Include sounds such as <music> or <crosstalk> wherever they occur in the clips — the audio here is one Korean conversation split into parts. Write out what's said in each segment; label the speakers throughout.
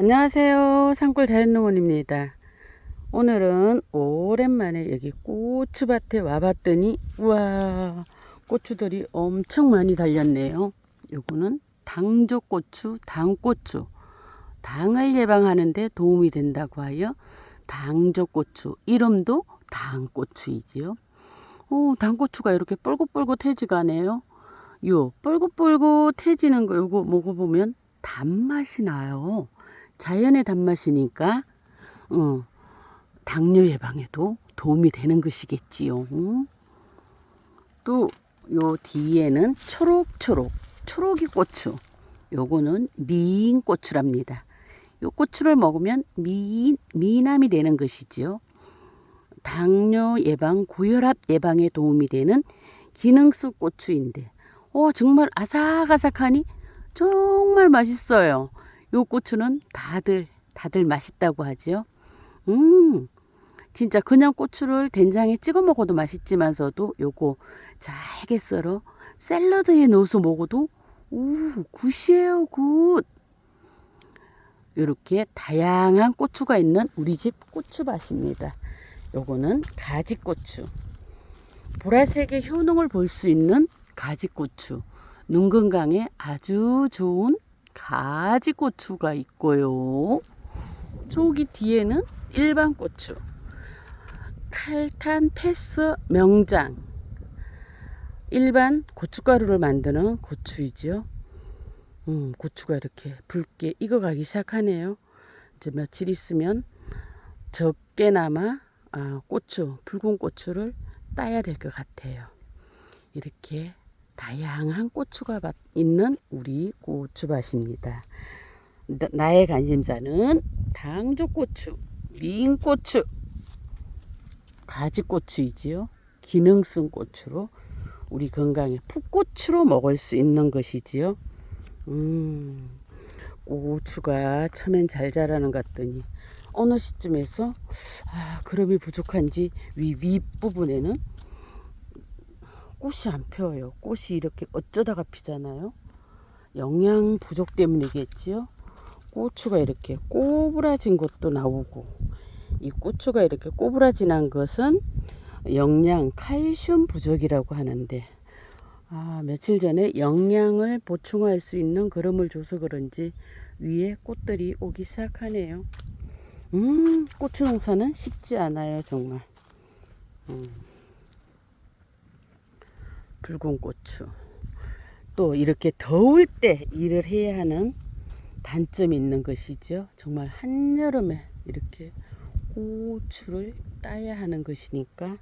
Speaker 1: 안녕하세요. 산골 자연농원입니다. 오늘은 오랜만에 여기 고추밭에 와봤더니 우와 고추들이 엄청 많이 달렸네요. 요거는 당조고추, 당고추. 당을 예방하는 데 도움이 된다고 하여 당조고추. 이름도 당고추이지요. 오, 당고추가 이렇게 뻘긋뻘긋해지가 네요. 요 뻘긋뻘긋해지는 거 요거 먹어보면 단맛이 나요. 자연의 단맛이니까 어, 당뇨 예방에도 도움이 되는 것이겠지요. 또 요 뒤에는 초록초록 초록이 고추. 요거는 미인 고추랍니다. 요 고추를 먹으면 미 미남이 되는 것이지요. 당뇨 예방, 고혈압 예방에 도움이 되는 기능성 고추인데, 어, 정말 아삭아삭하니 정말 맛있어요. 요 고추는 다들, 다들 맛있다고 하지요. 음, 진짜 그냥 고추를 된장에 찍어 먹어도 맛있지만서도 요거 잘게 썰어 샐러드에 넣어서 먹어도, 오, 굿이에요, 굿. 이렇게 다양한 고추가 있는 우리 집 고추밭입니다. 요거는 가지고추. 보라색의 효능을 볼 수 있는 가지고추. 눈 건강에 아주 좋은 가지고추가 있고요. 저기 뒤에는 일반 고추. 칼탄 패스 명장. 일반 고춧가루를 만드는 고추이죠. 음, 고추가 이렇게 붉게 익어가기 시작하네요. 이제 며칠 있으면 적게나마 아, 고추, 붉은 고추를 따야 될 것 같아요. 이렇게 다양한 고추가 있는 우리 고추밭입니다. 나 의 관심사는 당조고추, 미인고추, 가지고추이지요. 기능성 고추로 우리 건강에 풋고추로 먹을 수 있는 것이지요. 음, 고추가 처음엔 잘 자라는 것 같더니 어느 시점에서 아, 그럼이 부족한지 위 윗부분에는 꽃이 안 펴요. 꽃이 이렇게 어쩌다가 피잖아요. 영양 부족 때문이겠지요. 고추가 이렇게 꼬부라진 것도 나오고 이 고추가 이렇게 꼬부라진한 것은 영양 칼슘 부족이라고 하는데 아, 며칠 전에 영양을 보충할 수 있는 그름을 줘서 그런지 위에 꽃들이 오기 시작하네요. 음, 고추 농사는 쉽지 않아요, 정말. 음. 붉은 고추. 또 이렇게 더울 때 일을 해야 하는 단점이 있는 것이죠. 정말 한여름에 이렇게 고추를 따야 하는 것이니까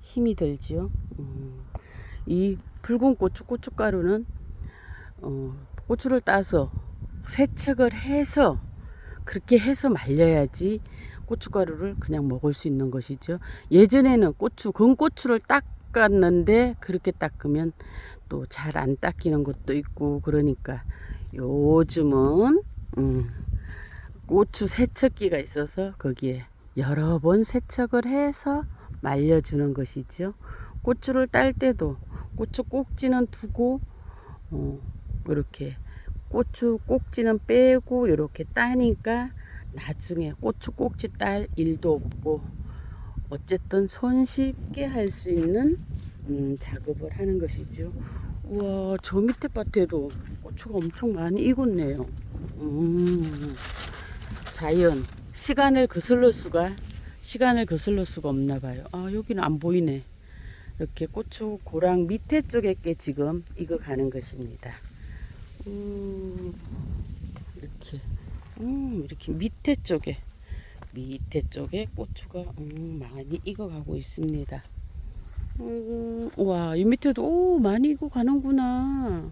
Speaker 1: 힘이 들지요. 음. 이 붉은 고추, 고춧가루는 어, 고추를 따서 세척을 해서 그렇게 해서 말려야지 고춧가루를 그냥 먹을 수 있는 것이죠. 예전에는 고추, 건고추를 닦았는데 그렇게 닦으면 또 잘 안 닦이는 것도 있고 그러니까 요즘은 음, 고추 세척기가 있어서 거기에 여러 번 세척을 해서 말려주는 것이죠. 고추를 딸 때도 고추 꼭지는 두고 어, 이렇게 고추 꼭지는 빼고 이렇게 따니까 나중에 고추 꼭지 딸 일도 없고 어쨌든 손쉽게 할 수 있는 음, 작업을 하는 것이죠. 우와 저 밑에 밭에도 고추가 엄청 많이 익었네요. 음, 자연 시간을 거슬러 수가 시간을 거슬러 수가 없나 봐요. 아 여기는 안 보이네. 이렇게 고추 고랑 밑에 쪽에 게 지금 익어가는 것입니다. 음, 이렇게 음, 이렇게 밑에 쪽에 밑에 쪽에 고추가 음, 많이 익어가고 있습니다. 음, 와, 이 밑에도 오, 많이 익어가는구나.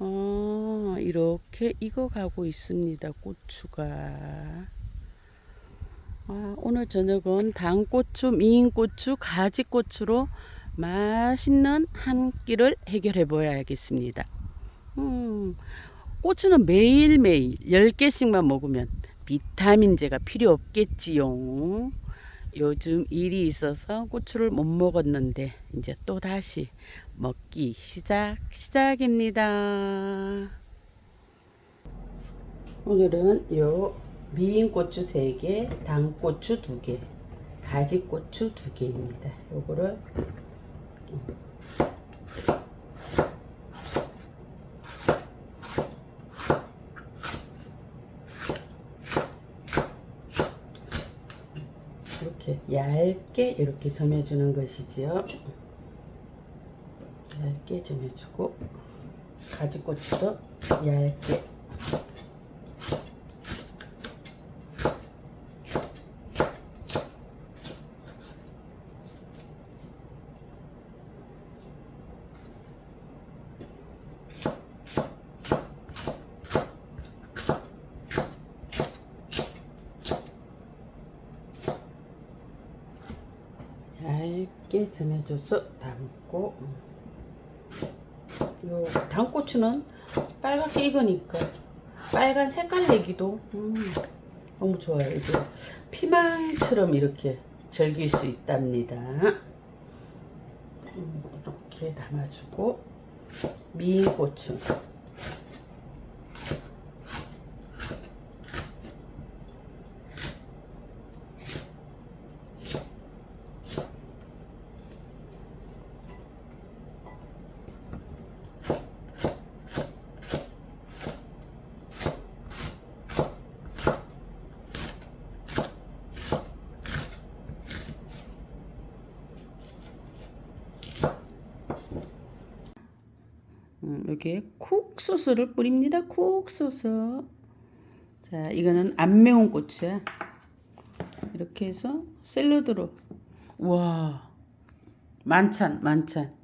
Speaker 1: 아, 이렇게 익어가고 있습니다. 고추가. 아, 오늘 저녁은 당고추, 미인고추, 가지고추로 맛있는 한 끼를 해결해 보야겠습니다. 음, 고추는 매일매일 10개씩만 먹으면 비타민제가 필요 없겠지요. 요즘 일이 있어서 고추를 못 먹었는데 이제 또 다시 먹기 시작 시작입니다. 오늘은 요 미인 고추 3개, 당고추 2개, 가지고추 2개입니다. 요거를 이렇게 얇게 이렇게 점여주는 것이지요. 얇게 점여주고 가지고추도 얇게 얇게 전해줘서 담고 요 당고추는 빨갛게 익으니까 빨간 색깔 내기도 음, 너무 좋아요. 이게 피망처럼 이렇게 즐길 수 있답니다. 음, 이렇게 담아주고 미인고추 음, 여기에 쿡소스를 뿌립니다. 쿡 소스. 자, 이거는 안 매운 고추야. 이렇게 해서 샐러드로. 와, 만찬, 만찬.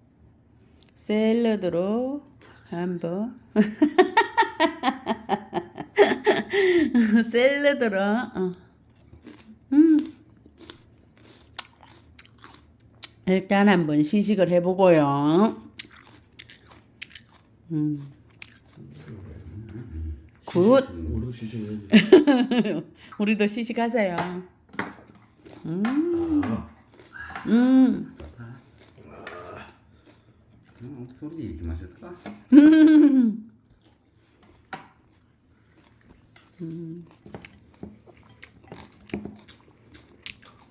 Speaker 1: 샐러드로 한번. <laughs> 샐러드로. 어. 음. 일단 한번 시식을 해보고요. 음. 굿.
Speaker 2: 우리도 <laughs> 시식해야지.
Speaker 1: 우리도 시식하세요. 음.
Speaker 2: 아,
Speaker 1: 음.
Speaker 3: 어, 소리 이렇게 맛있을까?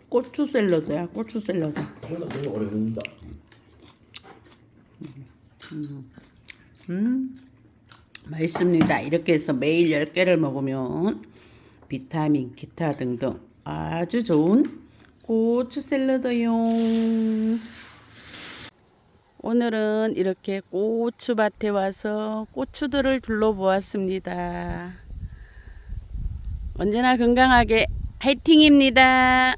Speaker 1: 고추 샐러드야. 고추 샐러드.
Speaker 2: 너무 오래 먹는다.
Speaker 1: 음. 맛있습니다. 이렇게 해서 매일 10개를 먹으면 비타민, 기타 등등 아주 좋은 고추 샐러드요. 오늘은 이렇게 고추밭에 와서 고추들을 둘러보았습니다. 언제나 건강하게 화이팅입니다.